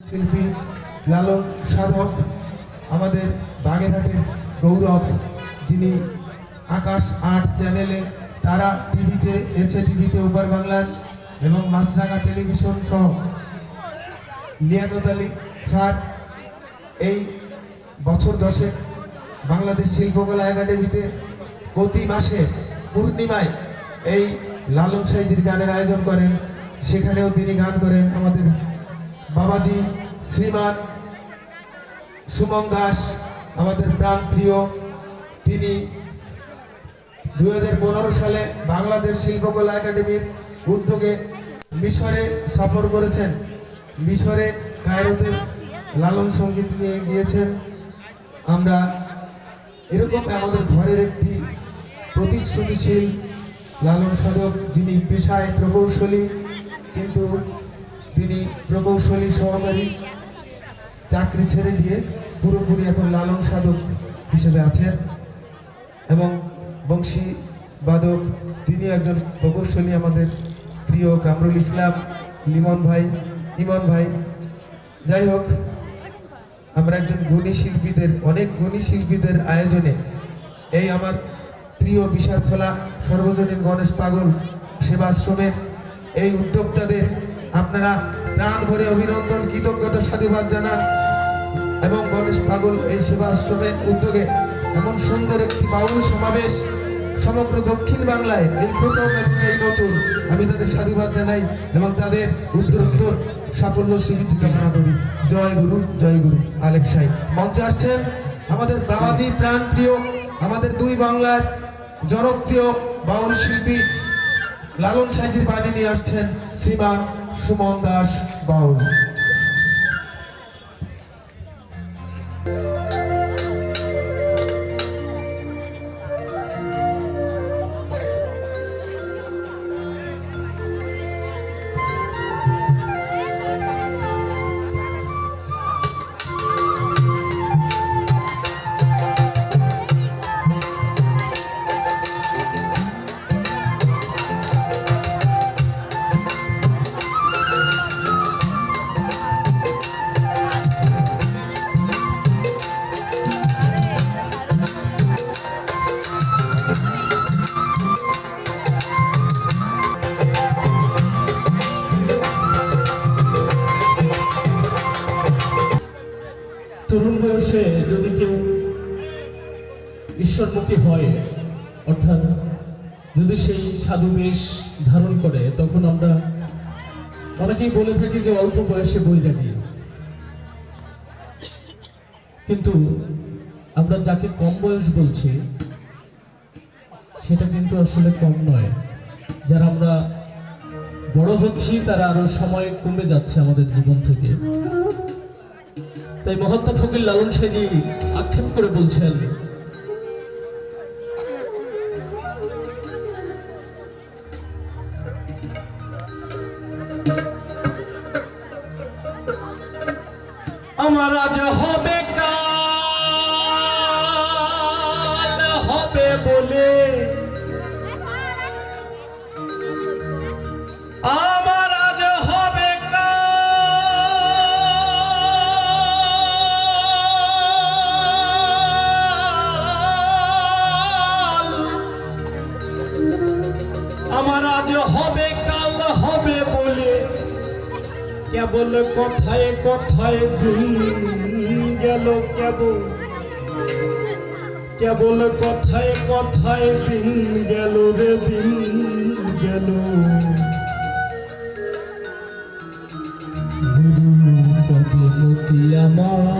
শিল্পী, লালন, সাধক, আমাদের বাগেরহাটের গৌরব, যিনি আকাশ আট চ্যানেলে তারা টিভিতে এসে টিভিতে ওপার বাংলার এবং মাছরাঙা টেলিভিশন সহ লিয়াকত আলী স্যার এই বছর দশেক বাংলাদেশ শিল্পকলা একাডেমিতে প্রতি মাসে পূর্ণিমায় এই লালন সাইজির গানের আয়োজন করেন। সেখানেও তিনি গান করেন আমাদের বাবাজি, শ্রীমান সুমন দাস, আমাদের প্রাণ প্রিয় তিনি দু হাজার পনেরো সালে বাংলাদেশ শিল্পকলা একাডেমির উদ্যোগে মিশরে সফর করেছেন। মিশরে কায়রোতে লালন সংগীত নিয়ে গিয়েছেন। আমরা এরকম আমাদের ঘরের একটি প্রতিশ্রুতিশীল লালন সাধক যিনি পেশায় প্রকৌশলী, কিন্তু প্রকৌশলী সহকারী চাকরি ছেড়ে দিয়ে পুরোপুরি এখন লালন সাধক হিসেবে আছেন এবং বংশী বাদক তিনি একজন প্রকৌশলী আমাদের প্রিয় কামরুল ইসলাম, লিমন ভাই, ইমন ভাই। যাই হোক, আমরা একজন গুণী শিল্পীদের, অনেক গুণী শিল্পীদের আয়োজনে এই আমার প্রিয় বিশাল খোলা সর্বজনীন গণেশ পাগল সেবাশ্রমের এই উদ্যোক্তাদের আপনারা প্রাণ ভরে অভিনন্দন, কৃতজ্ঞতা, সাধুবাদ জানান। এবং গণেশ পাগল এই সেবা আশ্রমের উদ্যোগে এমন সুন্দর একটি বাউল সমাবেশ সমগ্র দক্ষিণ বাংলায় এই প্রথম এবং এই নতুন। আমি তাদের সাধুবাদ জানাই এবং তাদের উত্তরোত্তর সাফল্য স্বীকৃতি কামনা করি। জয় গুরু জয় গুরু। আলেক সাই মঞ্চে আসছেন আমাদের বাবাজি প্রাণ প্রিয় আমাদের দুই বাংলার জনপ্রিয় বাউল শিল্পী লালন সাইজির বাণী নিয়ে আসছেন শ্রীমান সুমন দাস বাউল। অর্থাৎ যদি সেই সাধু বেশ ধারণ করে, তখন আমরা অনেকেই বলে থাকি যে অল্প বয়সে বৈরাগী কিন্তু আমরা যাকে কম বয়স বলছি, সেটা কিন্তু আসলে কম নয়। যারা আমরা বড় হচ্ছি, তারা আরও সময় কমে যাচ্ছে আমাদের জীবন থেকে। তাই মহাত্মা ফকির লালন সাহেজি আক্ষেপ করে বলছেন বলে। আমার আজ হবে আমার আজ হবে কাল হবে বলে। কেবল কথায় কথায় দিন গেল কেবল। কেবল কথায় কথায় দিন গেল রে দিন গেল। আমার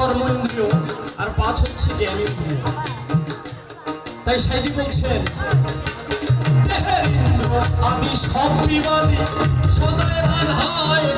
কর্মন্দ্রীয় আর পাঁচ হচ্ছে জ্ঞানী। তাই সাইজি বলছেন হ্যাঁ, আমি সব বিবাদী সদয় বাধায়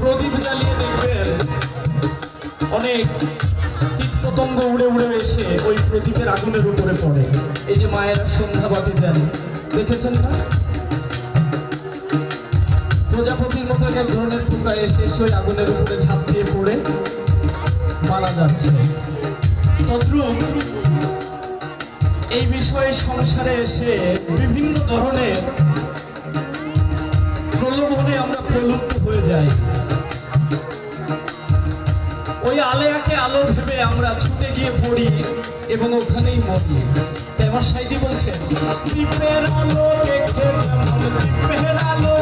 প্রদীপ জ্বালিয়ে দেখবেন, অনেক পতঙ্গ উড়ে উড়ে এসে ওই প্রদীপের আগুনের উপরে পড়ে। এই যে মায়েরা সন্ধ্যাবাতি দেন, দেখেছেন না? প্রজাপতির মতো এক ধরনের পোকা এসে ওই আগুনের উপরে ঝাঁপ দিয়ে পড়ে মারা যাচ্ছে। তদ্রুপ এই বিষয়ে সংসারে এসে বিভিন্ন ধরনের প্রলোভনে আমরা প্রলুপ্ত হয়ে যাই। ওই আলেয়াকে আলো ভেবে আমরা ছুটে গিয়ে পড়ি এবং ওখানেই মরি। তাই আমার সাইজি বলছেন দ্বীপের আলো দেখে দ্বীপের আলো